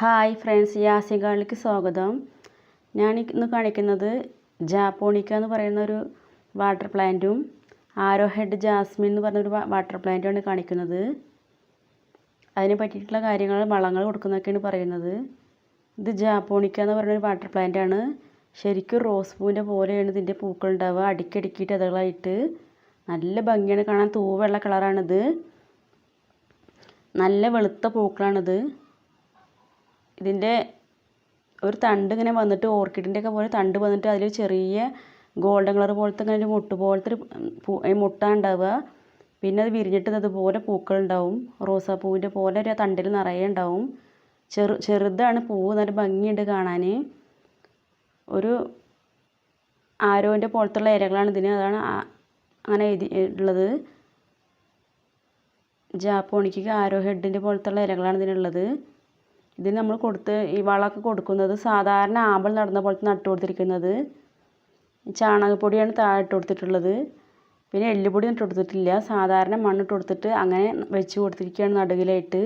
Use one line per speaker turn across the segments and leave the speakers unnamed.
Hi friends യാസി ഗാർഡിലേക്ക് സ്വാഗതം. ഞാൻ ഇന്ന് കാണിക്കുന്നത് ജാപ്പോണിക്ക എന്ന് പറയുന്ന ഒരു വാട്ടർ പ്ലാന്റും ആരോ ഹെഡ് ജാസ്മിൻ എന്ന് പറഞ്ഞൊരു വാട്ടർ പ്ലാന്റുമാണ് കാണിക്കുന്നത്. അതിനെ പറ്റിയിട്ടുള്ള കാര്യങ്ങൾ വളങ്ങൾ കൊടുക്കുന്നതൊക്കെയാണ് പറയുന്നത്. ഇത് ജാപ്പോണിക്ക എന്ന് പറയുന്ന ഒരു വാട്ടർ പ്ലാന്റ് ആണ് ശരിക്കും റോസ് പൂവിന്റെ പോലെയാണ് ഇതിന്റെ പൂക്കൾ ഉണ്ടാവുക. അടുക്കടുക്കിയിട്ട് അതുകളായിട്ട് നല്ല ഭംഗിയാണ് കാണാൻ. തൂവെള്ള കളറാണിത്. നല്ല വെളുത്ത പൂക്കളാണിത്. ഇതിന്റെ ഒരു തണ്ട് ഇങ്ങനെ വന്നിട്ട് ഓർക്കിഡിന്റെ ഒക്കെ പോലെ തണ്ട് വന്നിട്ട് അതിൽ ചെറിയ ഗോൾഡൻ കളർ പോലത്തെ ഇങ്ങനെ ഒരു മുട്ട് പോലത്തെ ഒരു പൂ ഉണ്ടാവുക. പിന്നെ അത് വിരിഞ്ഞിട്ട് അതുപോലെ പൂക്കൾ ഉണ്ടാവും. റോസാപ്പൂവിന്റെ പോലെ ഒരു തണ്ടിൽ നിറയെ ഉണ്ടാവും. ചെറു ചെറുതാണ് പൂവ് നല്ല ഭംഗിയുണ്ട് കാണാൻ. ഒരു ആരോന്റെ പോലത്തുള്ള ഇലകളാണ് ഇതിന്. അതാണ് അങ്ങനെ എഴുതി ഉള്ളത്. ജാപ്പോണിക്ക് ആരോ ഹെഡിന്റെ പോലത്തുള്ള ഇലകളാണ് ഇതിനുള്ളത്. ഇതിന് നമ്മൾ കൊടുത്ത് ഈ വളമൊക്കെ കൊടുക്കുന്നത് സാധാരണ ആമ്പൽ നടുന്ന പോലത്തെ നട്ട് കൊടുത്തിരിക്കുന്നത്. ചാണകപ്പൊടിയാണ് താഴെ ഇട്ട് കൊടുത്തിട്ടുള്ളത്. പിന്നെ എല്ലുപൊടി ഇട്ട് കൊടുത്തിട്ടില്ല. സാധാരണ മണ്ണിട്ട് കൊടുത്തിട്ട് അങ്ങനെ വെച്ച് കൊടുത്തിരിക്കുകയാണ് നടുകിലായിട്ട്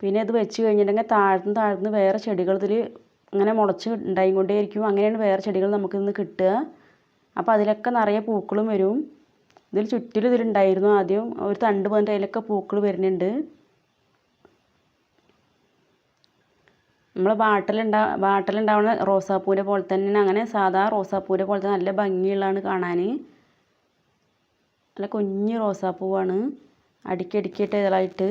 പിന്നെ ഇത് വെച്ച് കഴിഞ്ഞിട്ടുണ്ടെങ്കിൽ താഴ്ന്ന് താഴ്ന്ന് വേറെ ചെടികൾ ഇതിൽ ഇങ്ങനെ മുളച്ച് ഉണ്ടായി കൊണ്ടേയിരിക്കും അങ്ങനെയാണ് വേറെ ചെടികൾ നമുക്ക് ഇന്ന് കിട്ടുക. അപ്പോൾ അതിലൊക്കെ നിറയെ പൂക്കളും വരും. ഇതിൽ ചുറ്റിലും ഇതിലുണ്ടായിരുന്നു. ആദ്യം ഒരു തണ്ട് പോയിട്ട് അതിലൊക്കെ പൂക്കൾ വരുന്നുണ്ട്. നമ്മൾ വാട്ടലുണ്ടാ വാട്ടലുണ്ടാവുന്ന റോസാപ്പൂവിന്റെ പോലെ തന്നെ അങ്ങനെ സാധാ റോസാപ്പൂവിന്റെ പോലെ തന്നെ നല്ല ഭംഗിയുള്ളതാണ് കാണാൻ നല്ല കുഞ്ഞ് റോസാപ്പൂവാണ്. അടുക്കിയടുക്കിയിട്ട് ഇതളായിട്ട്.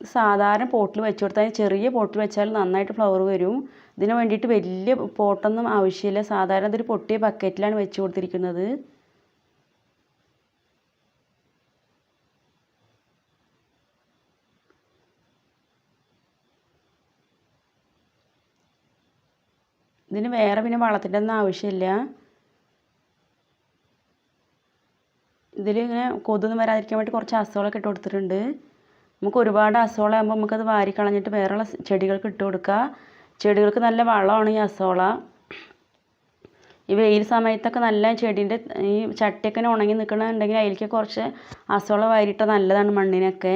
സാധാരണ പോട്ടിൽ വെച്ച് കൊടുത്താൽ ചെറിയ പോട്ടിൽ വെച്ചാൽ നന്നായിട്ട് ഫ്ലവർ വരും. ഇതിന് വേണ്ടിയിട്ട് വലിയ പോട്ടൊന്നും ആവശ്യമില്ല. സാധാരണ ഇതൊരു പൊട്ടിയ ബക്കറ്റിലാണ് വെച്ച് കൊടുത്തിരിക്കുന്നത്. ഇതിന് വേറെ പിന്നെ വളത്തിന്റെ ഒന്നും ആവശ്യമില്ല ഇതിലിങ്ങനെ കൊതൊന്നും വരാതിരിക്കാൻ വേണ്ടി കുറച്ച് അസോളൊക്കെ ഇട്ട് കൊടുത്തിട്ടുണ്ട്. നമുക്ക് ഒരുപാട് അസോളാകുമ്പോൾ നമുക്കത് വാരി കളഞ്ഞിട്ട് വേറെയുള്ള ചെടികൾക്ക് ഇട്ട് കൊടുക്കുക ചെടികൾക്ക് നല്ല വളമാണ് ഈ അസോള. ഈ വെയിൽ സമയത്തൊക്കെ നല്ല ചെടീന്റെ ഈ ചട്ടിയൊക്കെ ഉണങ്ങി നിൽക്കണമെന്നുണ്ടെങ്കിൽ അതിലേക്ക് കുറച്ച് അസോള വാരിയിട്ടാൽ നല്ലതാണ് മണ്ണിനൊക്കെ.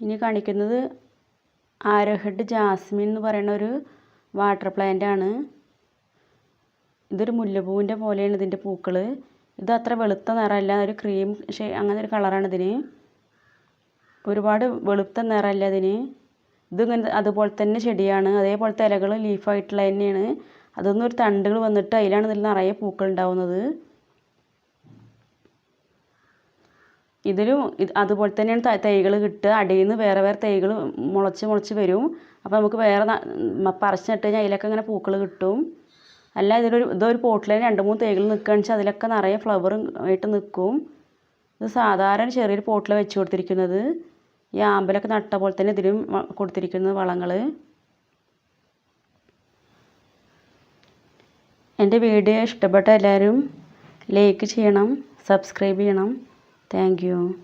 ഇനി കാണിക്കുന്നത് ആരോഹെഡ് ജാസ്മിൻ എന്ന് പറയുന്ന ഒരു വാട്ടർ പ്ലാന്റ് ആണ്. ഇതൊരു മുല്ലപ്പൂവിന്റെ പോലെയാണ് ഇതിന്റെ പൂക്കൾ. ഇത് അത്ര വെളുത്ത നിറമല്ല ഒരു ക്രീം ഷേ അങ്ങനെ ഒരു കളറാണ് ഇതിന്. ഒരുപാട് വെളുത്ത നിറമല്ല ഇതിന്. ഇതിങ്ങനെ അതുപോലെ തന്നെ ചെടിയാണ്. അതേപോലത്തെ ഇലകൾ ലീഫായിട്ടുള്ള തന്നെയാണ്. അതൊന്നും ഒരു തണ്ടുകൾ വന്നിട്ട് അതിലാണ് ഇതിൽ നിറയെ പൂക്കൾ ഉണ്ടാവുന്നത്. ഇതിലും അതുപോലെ തന്നെയാണ് തൈകൾ കിട്ടുക. അടിയിൽ നിന്ന് വേറെ വേറെ തൈകൾ മുളച്ച് മുളച്ച് വരും. അപ്പോൾ നമുക്ക് വേറെ പറിച്ച് നട്ട് കഴിഞ്ഞാൽ അതിലൊക്കെ ഇങ്ങനെ പൂക്കൾ കിട്ടും. അല്ല ഇതിലൊരു ഇതൊരു പോട്ടിൽ രണ്ട് മൂന്ന് തൈകൾ നിൽക്കുകയാണെന്ന് വെച്ചാൽ അതിലൊക്കെ നിറയെ ഫ്ലവറും ആയിട്ട് നിൽക്കും ഇത് സാധാരണ ചെറിയൊരു പോട്ടിൽ വെച്ച് കൊടുത്തിരിക്കുന്നത്. ഈ ആമ്പലൊക്കെ നട്ട പോലെ തന്നെ ഇതിലും കൊടുത്തിരിക്കുന്നത് വളങ്ങൾ എന്റെ വീഡിയോ ഇഷ്ടപ്പെട്ട എല്ലാവരും ലൈക്ക് ചെയ്യണം സബ്സ്ക്രൈബ് ചെയ്യണം. Thank you.